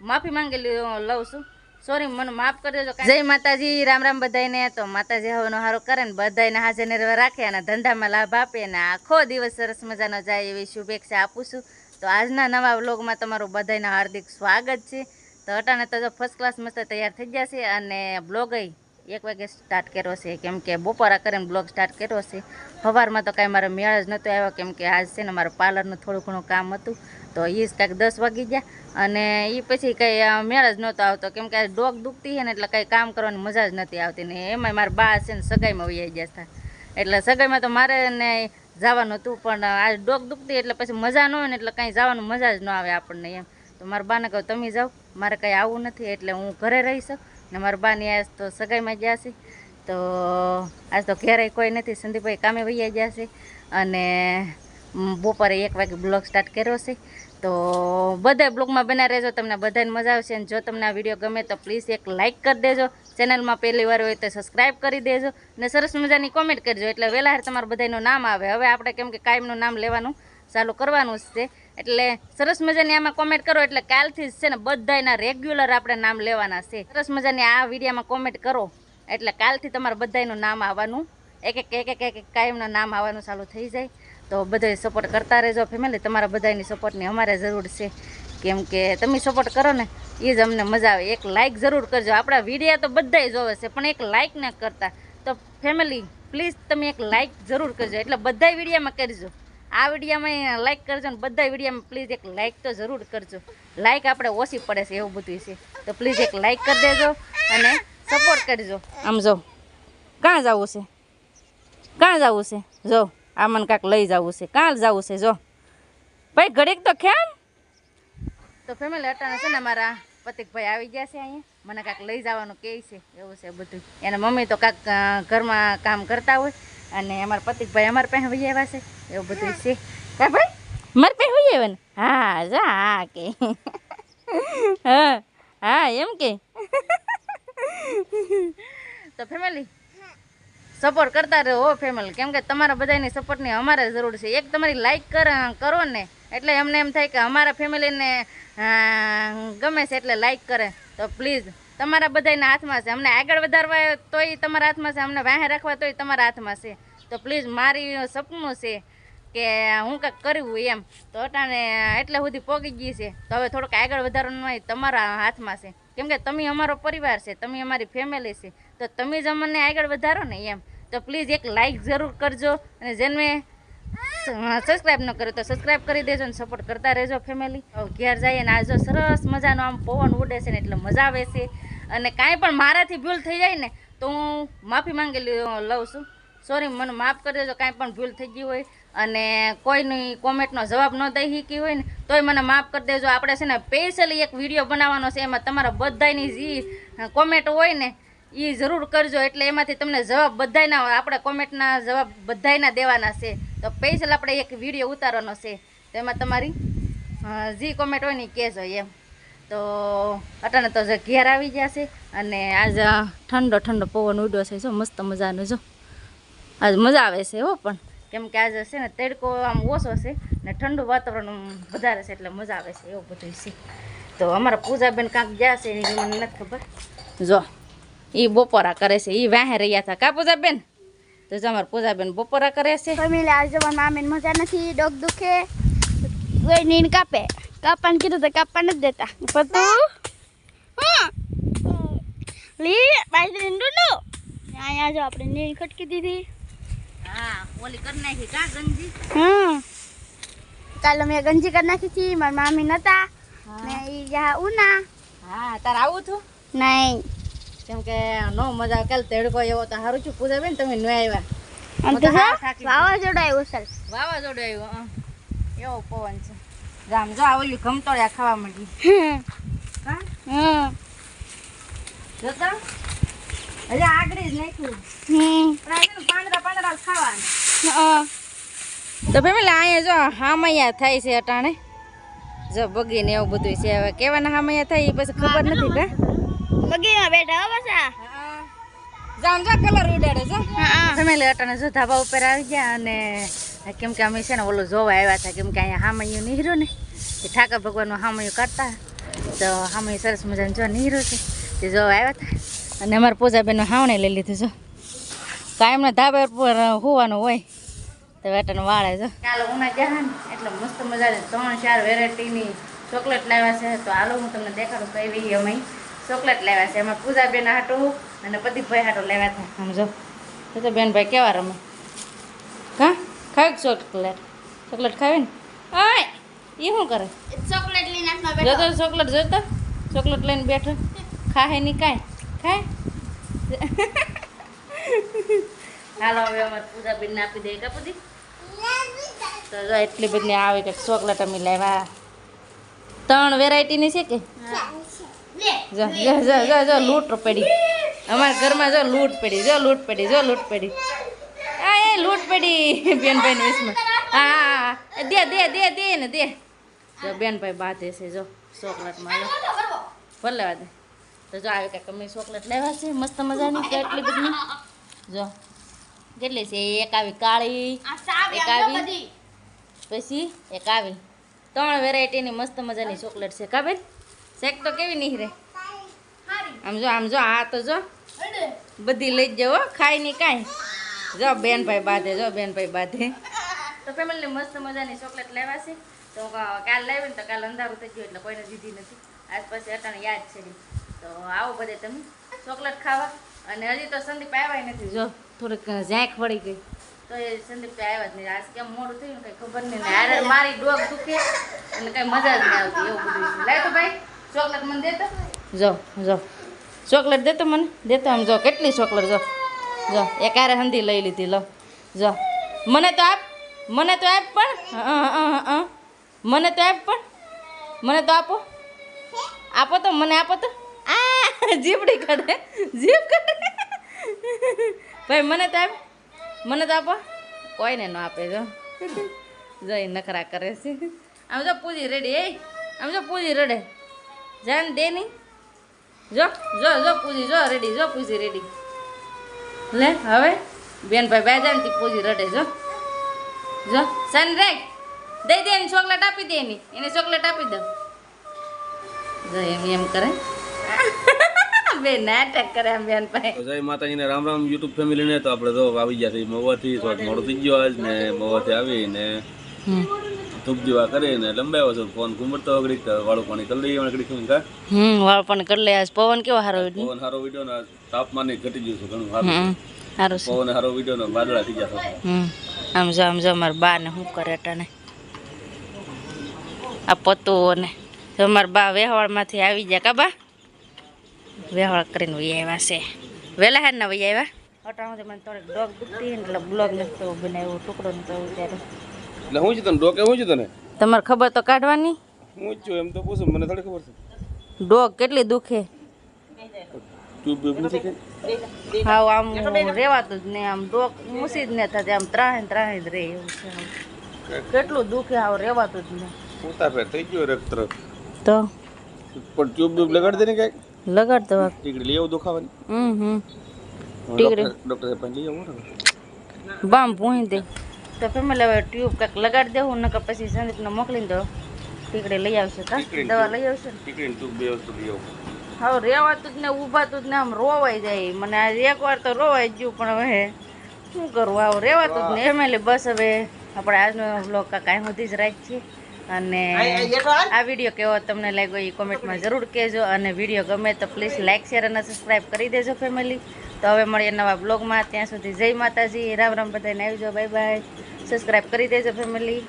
માફી માંગેલી લઉં છું. સોરી મને માફ કરી દેજો જય માતાજી, રામ રામ બધાને તો માતાજી હવાનો હારો કરે ને, બધાયને હાજર ને રાખે અને ધંધામાં લાભ આપે અને આખો દિવસ સરસ મજાનો જાય એવી શુભેચ્છા આપું છું. તો આજના નવા વ્લોગમાં તમારું બધાને હાર્દિક સ્વાગત છે. તો અટાણે તો ફર્સ્ટ ક્લાસ મસ્ત તૈયાર થઈ ગયા છે અને બ્લોગ એક વાગે સ્ટાર્ટ કર્યો છે. કેમ કે બપોરા કરીને બ્લોગ સ્ટાર્ટ કર્યો છે. સવારમાં તો કાંઈ મારો મેળ જ નહોતો આવ્યો, કેમ કે આજ છે ને મારું પાર્લરનું થોડું ઘણું કામ હતું. તો એ જ કાંઈક દસ વાગી ગયા. અને એ પછી કંઈ મેળ જ નહોતો આવતો. કેમ કે ડોગ દુખતી છે ને એટલે કંઈ કામ કરવાની મજા જ નથી આવતી. ને એમાંય મારા બા છે ને સગાઈમાં વૈયા ગયા હતા એટલે સગાઈમાં તો મારે ને જવાનું હતું, પણ આ ડોક દુખતી એટલે પછી મજા ન હોય ને એટલે કાંઈ જવાનું મજા જ ન આવે આપણને એમ. તો મારા બાને કહું, તમે જાઓ. મારે કંઈ આવવું નથી, એટલે હું ઘરે રહીશ ને મારા બાની આજ તો સગાઈમાં ગયા છે. તો આજ તો ઘેરે કોઈ નથી. સંદીપભાઈ કામે વૈયા ગયા છે. અને બપોરે એક વાગે બ્લોગ સ્ટાર્ટ કર્યો છે. તો બધા બ્લોગમાં બના રહેજો, તમને બધાને મજા આવશે. અને જો તમને આ વીડિયો ગમે તો પ્લીઝ એક લાઇક કરી દેજો. ચેનલમાં પહેલી વાર હોય તો સબસ્ક્રાઇબ કરી દેજો. ને સરસ મજાની કોમેન્ટ કરજો. એટલે વહેલા તમારું બધાનું નામ આવે. હવે આપણે કેમ કે કાયમનું નામ લેવાનું ચાલુ કરવાનું છે. એટલે સરસ મજાની આમાં કોમેન્ટ કરો. એટલે કાલથી જ છે ને બધાયના રેગ્યુલર આપણે નામ લેવાના છે. સરસ મજાની આ વિડીયામાં કોમેન્ટ કરો. એટલે કાલથી તમારે બધાયનું નામ આવવાનું. એક એક એક એક એક કાયમનું નામ આવવાનું ચાલુ થઈ જાય. તો બધાય સપોર્ટ કરતા રહેજો ફેમિલી તમારા બધાની સપોર્ટની અમારે જરૂર છે. કેમ કે તમે સપોર્ટ કરો ને એ જ અમને મજા આવે. એક લાઇક જરૂર કરજો. આપણા વિડીયા તો બધાય જોવે છે, પણ એક લાઇક ન કરતા. તો ફેમિલી પ્લીઝ તમે એક લાઇક જરૂર કરજો. એટલે બધાય વિડીયામાં કરજો. આ વિડીયામાં લાઇક કરજો ને બધા વિડીયામાં પ્લીઝ એક લાઇક તો જરૂર કરજો. લાઇક આપણે ઓછી પડે છે એવું બધું છે. તો પ્લીઝ એક લાઇક કરી દેજો અને સપોર્ટ કરજો. આમ જો, કાં જવું છે? કાં જવું છે? જો. આ મને કાંક લઈ જવું છે કાં જવું છે જો. ભાઈ ઘડીક તો કેમ તો ફેમિલી અટાણે છે ને મારા પતિકભાઈ આવી ગયા છે અહીંયા. મને કાંક લઈ જવાનું કહે છે એવું છે બધું. એના મમ્મી તો કાંક ઘરમાં કામ કરતા હોય અને અમારા પતિકભાઈ અમારા પાસે હોઈ આવ્યા છે એવું બધું છે. કા ભાઈ? મારી પાસે હોઈ આવ્યા ને? હા જા હા કે. હા હા એમ કે. તો ફેમિલી સપોર્ટ કરતા રહો ફેમિલી કેમ કે તમારા બધાની સપોર્ટની અમારે જરૂર છે. એક તમારી લાઈક કર કરો ને, એટલે એમને એમ થાય કે અમારા ફેમિલીને ગમે છે એટલે લાઈક કરે. તો પ્લીઝ તમારા બધાના હાથમાં છે. અમને આગળ વધારવા તોય તમારા હાથમાં છે. અમને વાહે રાખવા તોય તમારા હાથમાં છે. તો પ્લીઝ મારી સપનું છે કે હું કંઈક કરવું એમ. તો અટાણે એટલે સુધી પોગી ગઈ છે. તો હવે થોડુંક આગળ વધારવાનું તમારા હાથમાં છે. કેમ કે તમે અમારો પરિવાર છે. તમે અમારી ફેમિલી છે. તો તમે જ અમને આગળ વધારો ને એમ. તો પ્લીઝ એક લાઈક જરૂર કરજો અને જેને સબસ્ક્રાઈબ ન કર્યો તો સબસ્ક્રાઈબ કરી દેજો ને સપોર્ટ કરતા રહેજો ફેમિલી ઘેર જઈએ ને આજે સરસ મજાનો આમ પવન ઉડે છે ને એટલે મજા આવે છે. અને કાંઈ પણ મારાથી ભૂલ થઈ જાય ને તો હું માફી માંગેલી લઉં છું. સોરી મને માફ કરી દેજો, કાંઈ પણ ભૂલ થઈ ગઈ હોય અને કોઈની કોમેન્ટનો જવાબ ન દઈ શકી હોય ને તોય મને માફ કરી દેજો. આપણે છે ને સ્પેશિયલી એક વીડિયો બનાવવાનો છે, એમાં તમારા બધાની જે કોમેન્ટ હોય ને એ જરૂર કરજો, એટલે એમાંથી તમને જવાબ બધાયના આપણે કોમેન્ટના જવાબ બધાયના દેવાના છે. તો સ્પેશિયલ આપણે એક વીડિયો ઉતારવાનો છે. તો એમાં તમારી જે કોમેન્ટ હોય ને કહેજો એમ. તો અટાણે તો જે ઘેર આવી ગયા છે અને આજ ઠંડો ઠંડો પવન ઉડ્યો છે. જો, મસ્ત મજાનો જો. આજ મજા આવે છે હો પણ. કેમ કે આજે છે ને તડકો આમ ઓછો છે ને ઠંડુ વાતાવરણ વધારે છે એટલે મજા આવે છે એવું બધું છે. તો અમારા પૂજાબેન કાંક ગયા છે, એની મને નથી ખબર. જો. એ બપોરા કરે છે. એ વાહે રહ્યા હતા કા પૂજાબેન? તો જો અમારા પૂજાબેન બપોરા કરે છે. ફેમિલી આજે મામીને મજા નથી ડોક દુખે. કોઈ નીન કાપે. કાપવાનું કીધું તો કાપવા નથી દેતા. પતુ હા. લી બાઈ ડુંડુ. અહીંયા જો આપણે નીન ખટકી દીધી. હા ઓલી કરી નાખી કા ગંજી? હમ. કાલે મેં ગંજી કરી નાખી હતી મારી મામી નતા. ને ઈ ગયા ઉના. હા તારે આવું છું નહીં. કેમ કે નો મજા કાલ તડકો એવો તો સારું છું પૂજાબેન તમે ન આવ્યા. વાવાઝોડું આવ્યું સર વાવાઝોડું આવ્યું હં. એવો પવન છે. જામ જો આ ઓલી ઘમતોળિયા ખાવા માંડી. હા? જોતા? હજી આગળ જ નાખ્યું. પાંદડા પાંદડા ખાવાના. તો ફેમિલી અહીંયા જો હામૈયા થાય છે અટાણે. જો બગી ને એવું બધું છે. હવે કેવાના હામૈયા થાય એ પછી ખબર નથી કા. બગીમાં બેઠા હો બસા જામજા કલર ઉડાડે છે તમે ફેમિલી જો ધાબા ઉપર આવી ગયા અને કેમ કે અમે છે ને ઓલું જોવા આવ્યા હતા કેમ કે અહીંયા હામૈયું નીહર્યું ને. એ ઠાકર ભગવાનનું હામૈયું કરતા તો હામૈયું સરસ મજાને જો નીરો છે તે જોવા આવ્યા હતા. અને અમારા પૂજાબેનનું હાવણે લઈ લીધું જો. કાયમના ધાબા ઉપર હોવાનું હોય. તો વેટાને વાળે જો. કાલે ઉના ગયા ને એટલે મસ્ત મજાની ત્રણ ચાર વેરાયટીની ચોકલેટ લાવ્યા છે. તો હાલો હું તમને દેખાડું કઈ એવી અમે. ચોકલેટ લેવા છે. એમાં પૂજાબેન હાટું અને પ્રદીપભાઈ હાટું લેવા હતા સમજો તો તો બેનભાઈ કેવા રમે? હા? ખાવી ચોકલેટ? ચોકલેટ ખાવી ને? ઓય એ શું કરે? ચોકલેટ લઈને જોતો ચોકલેટ જોતો? ચોકલેટ લઈને બેઠો? ખાય નહીં કાંઈ? ખાય? હાલો હવે અમારે પૂજાબેનને આપી દઈએ કા બધી તો જો એટલી બધી આવે કે ચોકલેટ અમે લેવા. ત્રણ વેરાયટીની છે કે? લે જો જો જો જો જો લૂંટ પડી. અમારા ઘરમાં જો લૂંટ પડી જો લૂંટ પડી જો લૂંટ પડી. આ એ લૂંટ પડી બેનભાઈ ને હા દે દે દે દે ને દે. જો બેનભાઈ બાતે છે જો ચોકલેટમાં જો. ભલે વાત દે તો જો આવી કાંઈક અમે ચોકલેટ લેવા છે મસ્ત મજાની કેટલી બધી. જો કેટલી છે? એક આવી કાળી એક આવી. પછી એક આવી. ત્રણ વેરાયટીની મસ્ત મજાની ચોકલેટ છે કાબેન શેક તો કેવી નહીં રે હારી આમ જો આમ જો આ તો જો. બધી લઈ જવો ખાય નહીં કાંઈ. જો બેનભાઈ બાંધે જો બેનભાઈ બાંધે. તો ફેમિલી મસ્ત મજાની ચોકલેટ લેવા છે. તો કાલ લાવી ને તો કાલ અંધારું થઈ ગયું એટલે કોઈને દીધી નથી. આજ પછી અટાણે યાદ છે. તો આવો બધે તમે. ચોકલેટ ખાવા. અને હજી તો સંદીપ આવ્યા નથી. જો થોડીક ઝાંક પડી ગઈ. તો એ સંદીપ આવ્યા જ નહીં. આજ કેમ મોડું થયું કંઈ ખબર નહીં. આરે મારી ડોગ દુખે. અને કંઈ મજા જ નહીં આવતી એવું બધું લાય તો ભાઈ. ચોકલેટ મને દેતો? જો જો. ચોકલેટ દેતો મને? દેતો આમ જો, કેટલી ચોકલેટ, જો. જો એકારે હંધી લઈ લીધી, લો. જો. મને તો આપ, મને તો આપ પણ. મને તો આપ પણ. મને તો આપો. આપો તો, મને આપો તો. આ જીપડી કાઢે. જીપ કાઢે. ભાઈ, મને તો આપ, મને તો આપો. કોઈને ન આપે, જો. જો, એ નખરા કરે છે. આમ જો પૂજી રેડી એ આમ જો પૂજી રડે. જાન દે નહીં. જો જો જો પૂજી જો રેડી જો પૂજી રેડી લે હવે બેનભાઈ બે જાનથી પૂજી રડે જો. જો સન રાખ. દઈ દે એને ચોકલેટ આપી દે એની. એને ચોકલેટ આપી દો જો એમ એમ કરે. બે નાટક કરે આમ બેનભાઈ. તો જય માતાજીને રામ રામ યુટ્યુબ ફેમિલીને. તો આપણે તો આવી ગયા છે મવાથી મોડું થઈ ગયો આજ ને મવાથી આવીને. ધૂપ દીવા કરીને લંબાવ્યો છે ફોન ઘૂમરતો ઘડીક વાળું પાણી કરી લઈએ ઘડીક કા? હમ વાળ પણ કરી લઈએ પવન કેવો સારો પવન સારો વીડિયો ને તાપમાન ઘટી ગયું છે ઘણું સારું સારું પવન સારો વીડિયો ને વાદળા થઈ ગયા છે. હમ આમ જો આમ જો મારા બા ને શું કરે અટાણે આ પતુઓ ને જો મારા બા વેહવાળમાંથી આવી ગયા કા બા? વેહવાળ કરીને વહી આવ્યા છે. વહેલા હાર ના વહી આવ્યા? અટાણું મને થોડીક ડોગ દુખતી ને એટલે બ્લોગ નથી બનાવ્યો ટુકડો નતો ત્યારે એટલે હું છે તને? ડોકે હું છે તને? તમારે ખબર તો કાઢવાની. હું જ છું એમ તો પૂછું મને થોડી ખબર છે. ડોગ કેટલી દુખે? ટ્યુબ બીબ નથી કે? હાવ આમ રેવાતું જ નહીં આમ ડોગ મૂસી જ નહીં થતી આમ ત્રાહે ને ત્રાહે જ રહે એવું છે કેટલું દુખે હાવ રેવાતું જ નહીં. ઉતા ફેર થઈ ગયો રક્ત તો? પણ ટ્યુબ બીબ લગાડી દે ને કાંઈક? લગાડ દો ટીકડી લઈ આવું દુખાવાની? હમ હમ. ડૉક્ટર ડૉક્ટર પાસે લઈ આવું ને બામ ભૂંઈ દે. તો ફેમિલી હવે ટ્યુબ કાંઈક લગાડી દેવું નકર પછી સંદીપને મોકલી દો. ટીકડે લઈ આવશે કા? દવા લઈ આવશે હવે રેવાતું જ ને ઊભાતું જ ને આમ રોવાઈ જાય. મને આજે એકવાર તો રોવાઈ જ ગયું પણ હવે શું કરવું આવું રેવાતું જ ને. ફેમિલી બસ હવે આપણે આજનો બ્લોગ કાંઈ સુધી જ રાખીએ. અને આ વીડિયો કેવો તમને લાગ્યો એ કોમેન્ટમાં જરૂર કહેજો અને વીડિયો ગમે તો પ્લીઝ લાઇક શેર અને સબસ્ક્રાઈબ કરી દેજો ફેમિલી તો હવે મળીએ નવા બ્લોગમાં ત્યાં સુધી જય માતાજી. રામ રામ બધાને આવી જાઓ બાય બાય સબસ્ક્રાઈબ કરી દેજો ફેમિલી